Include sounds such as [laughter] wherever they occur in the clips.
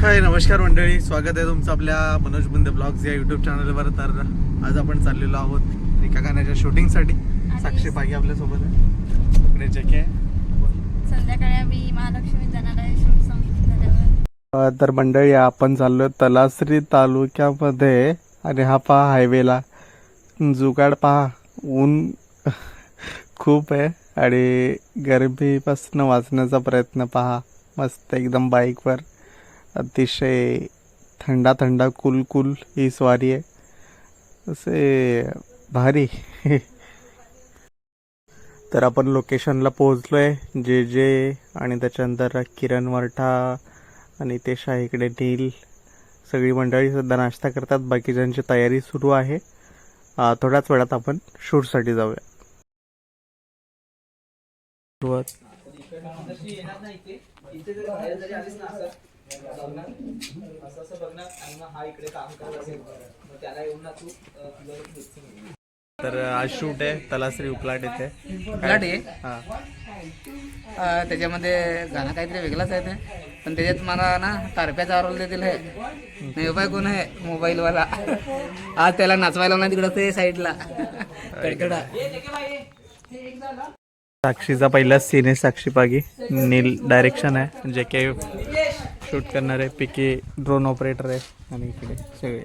हाय नमस्कार मंडळी. स्वागत आहे तुमचं आपल्या मनोज बुंदे ब्लॉग्स या युट्यूब चॅनलवर तर आज आपण चाललेलो आहोत एका गाण्याच्या शूटिंगसाठी. साक्षी पागी आपल्यासोबत आहे. इकडे जे के संध्याकाळी आम्ही महालक्ष्मी जाणार आहे शूट तर मंडळी आपण चाललो तलासरी तालुक्यामध्ये. आणि हा पहा हायवेला जुगाड पहा. ऊन [laughs] खूप आहे. आणि गरमीपासून वाचण्याचा प्रयत्न पहा. मस्त एकदम बाईकवर अतिशय थंडा थंडा कुल कुल ही स्वारी आहे. असे भारी. [laughs] तर आपण लोकेशनला पोहोचलो आहे जे जे आणि त्याच्यानंतर किरण वरठा आणि ते इकडे नील सगळी मंडळी सध्या नाश्ता करतात. बाकीच्यांची तयारी सुरू आहे. थोड्याच वेळात आपण शूटसाठी जाऊया. सुरुवात. तर आज शूट आहे. तलाश्री उपलाट आहे? हा. अं, त्याच्यामध्ये गाणं काहीतरी वेगळंच आहे ते. पण त्याच्यात मला ना तारप्याचा रोल देतील हे. नाही बाय कोण आहे? मोबाईलवाला. आज त्याला नाचवायला ना तिकडं ते साईडला. कडकडा. साक्षीचा पहिला सीन आहे साक्षी पागी नील डायरेक्शन आहे. जे काही शूट करणार आहे पिके ड्रोन ऑपरेटर आहे आणि इकडे सगळे.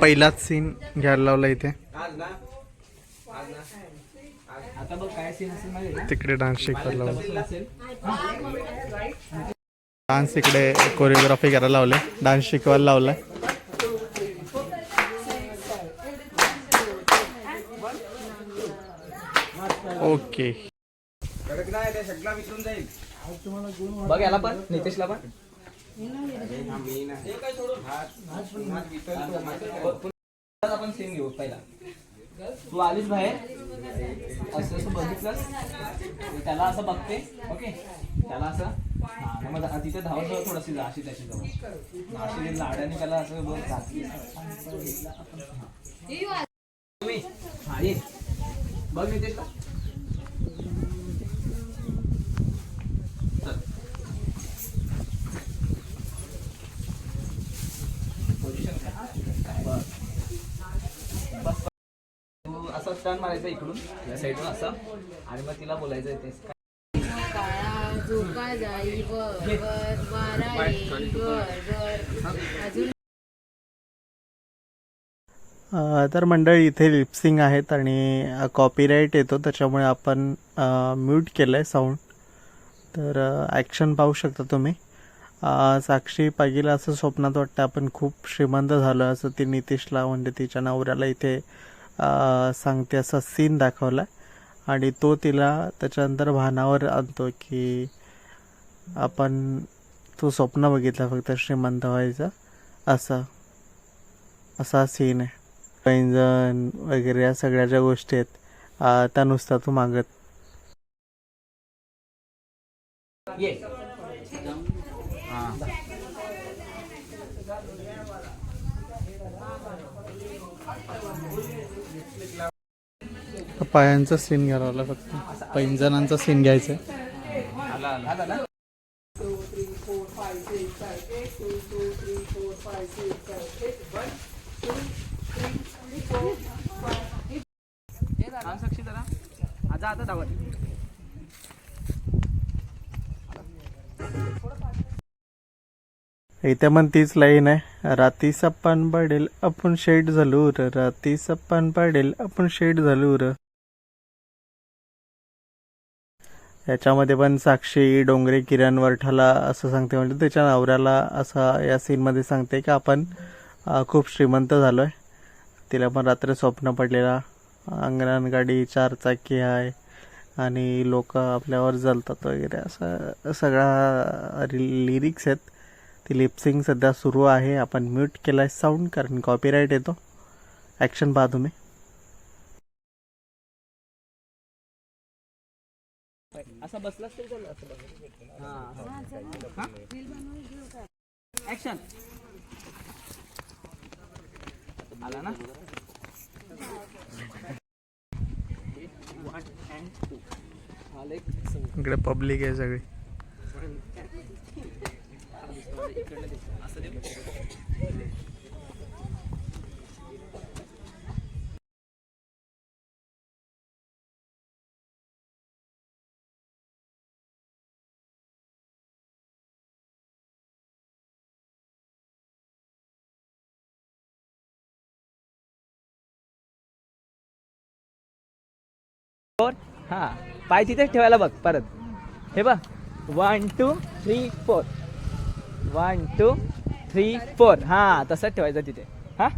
पहिलाच सीन घ्यायला लावला इथे. तिकडे डान्स शिकवायला लावला. डान्स इकडे कोरिओग्राफी करायला लावले. डान्स शिकवायला लावलाय. ओके. बघ याला पण नितेशला पण. आपण सीन घेऊ पहिला तू आलीस बाहेर. असं असं बघितलंस. त्याला असं बघते. ओके? त्याला असं. मग तिथे धावत धावत थोडीशी जा अशी त्याची जवळ अशी लाड्याने त्याला असं बघ घातली तुम्ही बघ नितेशला चल. पोझिशन काय बस बस तू असं टर्न मारायचा इकडून या साईडून असा. आणि मग तिला बोलायचं तेच झोका जाई वर वर वारा येई वर वर अजून तर मंडळी इथे लिप्सिंग आहेत आणि कॉपीराईट येतो त्याच्यामुळे आपण म्यूट केलं आहे साऊंड तर ॲक्शन पाहू शकता तुम्ही. साक्षी पागीला असं स्वप्नात वाटतं आपण खूप श्रीमंत झालो असं ती नितीशला म्हणजे तिच्या नवऱ्याला इथे सांगते असा सीन दाखवला. आणि तो तिला त्याच्यानंतर भानावर आणतो की आपण तो स्वप्न बघितला फक्त श्रीमंत व्हायचा. असा असा सीन आहे. पैंजण वगैरे या सगळ्या ज्या गोष्टी आहेत त्या नुसता तू मागत. पायांचा सीन घ्यावा लागला फक्त. पैंजणांचा सीन घ्यायचा. आता आता धावत इथे पण तीच लाईन आहे. राती सप्पान पडेल आपण शेड झालो र राती सप्पान पडेल आपण शेड झालो र याच्यामध्ये पण साक्षी डोंगरे किरण वरठाला असं सांगते म्हणजे त्याच्या नवऱ्याला असं या सीनमध्ये सांगते की आपण खूप श्रीमंत झालो आहे तिला पण रात्री स्वप्न पडलेला. अंगणान गाडी चार चाकी आहे आणि लोक आपल्यावर जलतात वगैरे. असं सगळा लिरिक्स आहेत. ती लिपसिंग सध्या सुरू आहे. आपण म्यूट केला आहे साऊंड कारण कॉपीराईट येतो. ॲक्शन पहा तुम्ही. असं बसलास तरी चालेल असं बस हा ऍक्शन आला ना? इकडे पब्लिक आहे सगळी. फोर हा पाय तिथेच ठेवायला बघ परत. हे बघ. One two three four one two three four हां तसंच ठेवायचं तिथे. हां?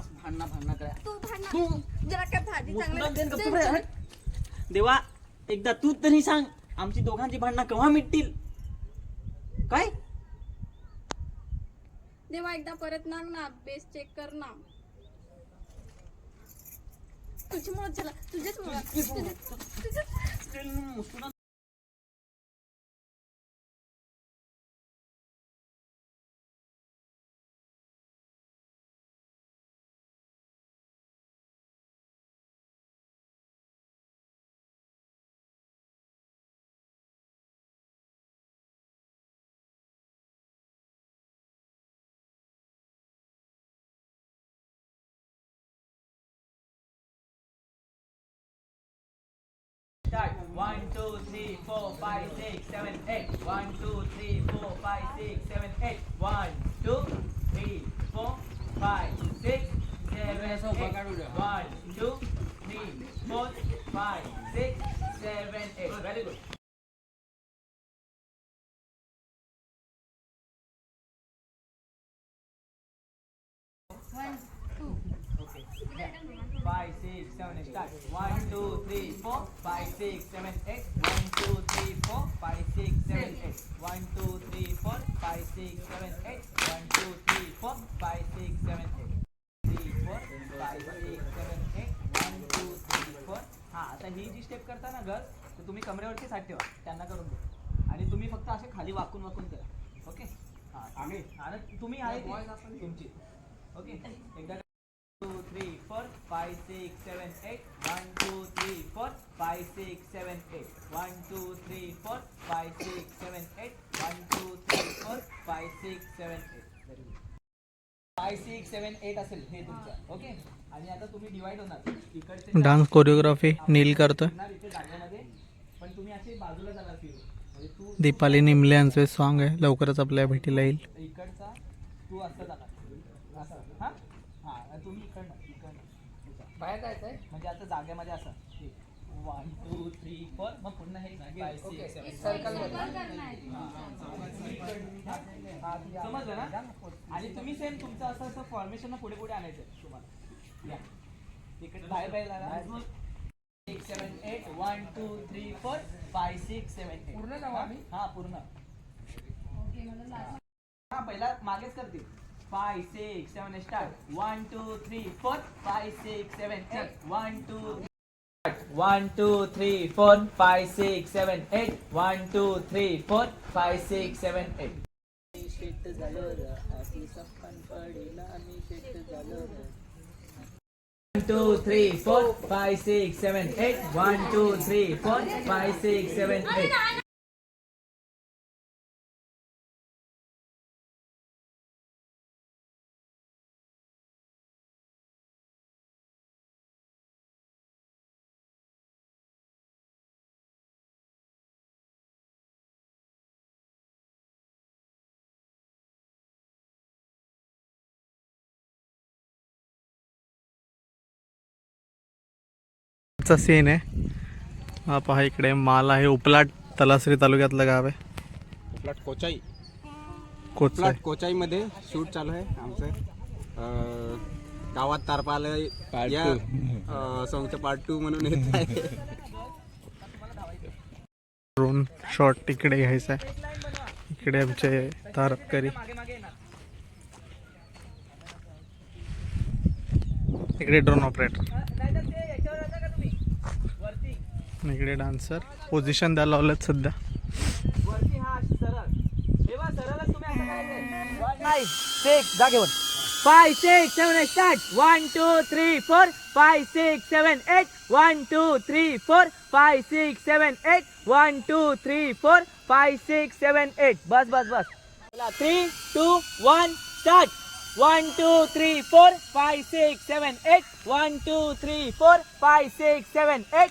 भांडणा भांडणा करा. तू भांडण जरा काय भाजी मुतलं देन गप्प चांगलं रे, हट. देवा एकदा तू तरी सांग आमची दोघांची भांडणं केव्हा मिटतील? काय? देवा एकदा परत नाग ना बेस चेक कर ना. तुझ्यामुळे झाला तुझ्याच मुळे. Four, five, six, seven, eight. One, two, three, four, five, six, seven, eight. One, two, three, four, five, six, seven, eight. One, two, three, four, five, six, seven, eight. Very good. Okay. One, two, three, four, five, six, seven, eight. One, two, three, four, five, six, seven, eight. One, two, three, four, five, six, seven, eight. One, two, three, four, five, six, seven, eight. Three, four, five, six, seven, eight. One, two, three, four. हा आता ही जी step करता ना गर तर तुम्ही कमरेवरती साथ ठेवा त्यांना करून द्या आणि तुम्ही फक्त असे खाली वाकून वाकून करा ओके हा आणि तुम्ही आहे ती तुमची ओके एकदा two, three, four, five, six, seven, eight. One, two, three, four, five, six, seven, eight. One, two, three, four, five, six, seven, eight. One, two, three, four, five, six, seven, eight. Very good. Five six seven eight असेल हे तुमचं. Okay आणि आता तुम्ही divide होणार. इकडचे dance choreography नील करतोय. फिरणार इथे जागेमध्ये. पण तुम्ही असे बाजूला जाणार फिरू म्हणजे तू दीपाली निमले यांचे सॉन्ग आहे. लवकरच आपल्या भेटीला येईल. इकडचा तू असं जाणार. असं हा? हा तुम्ही इकडनं. बाहेर जायचंय? म्हणजे आता जागेमध्ये असं. वन टू थ्री फोर मग पुन्हा हे सर्कल समजलं ना? आणि तुम्ही सेम तुमचं असं असं फॉर्मेशन पुढे पुढे आणायचं तुम्हाला. या. इकडे बाहेर बाहेर लागा six seven eight one two three four five six seven eight पूर्ण जाऊ आम्ही. हा पूर्ण. हा पहिला मागेच five, six, seven, start. One, two, three, four, five, six, seven, start. One, two, three. One, two, three, four, five, six, seven, eight. One, two, three, four, five, six, seven, eight. शेट झालं आधी सप्पन पडेला आणि शेट झालं One, two, three, four, five, six, seven, eight. One, two, three, four, five, six, seven, eight. चा scene आहे. हा पहा इकडे माल आहे उपलाट तलासरी तालुक्यातलं गाव आहे. प्लॉट कोचाई. कोच प्लॉट कोचाईमध्ये शूट चालू आहे आमचं. अं, गावात तारपा आलं या सॉंगचं पार्ट टू म्हणून येत आहे. ड्रोन शॉट तिकडे घ्यायचा आहे. इकडे आमचे तारकरी इकडे ड्रोन ऑपरेटर इकडे डान्सर पोझिशन द्यायला लावलेत सध्या. वरती अशी सरळ. बघ सरळच तुम्ही असं करायचंय नाही सिक्स जागेवर. Five six seven eight start one two three four five six seven eight one two three four five six seven eight one two three four five six seven eight बस बस बस three two one start one two three four five six seven eight one two three four five six seven eight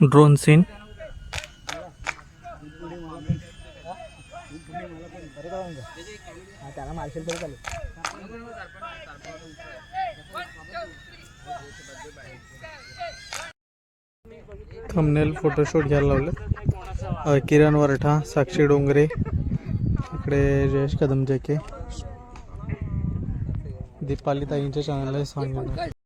Drone scene. Thumbnail thumbnail photoshoot घ्यायला लावले किरण वरठा साक्षी डोंगरे इकडे Jayesh Kadam JK Deepali ताईंच्या चॅनलला सांगितलं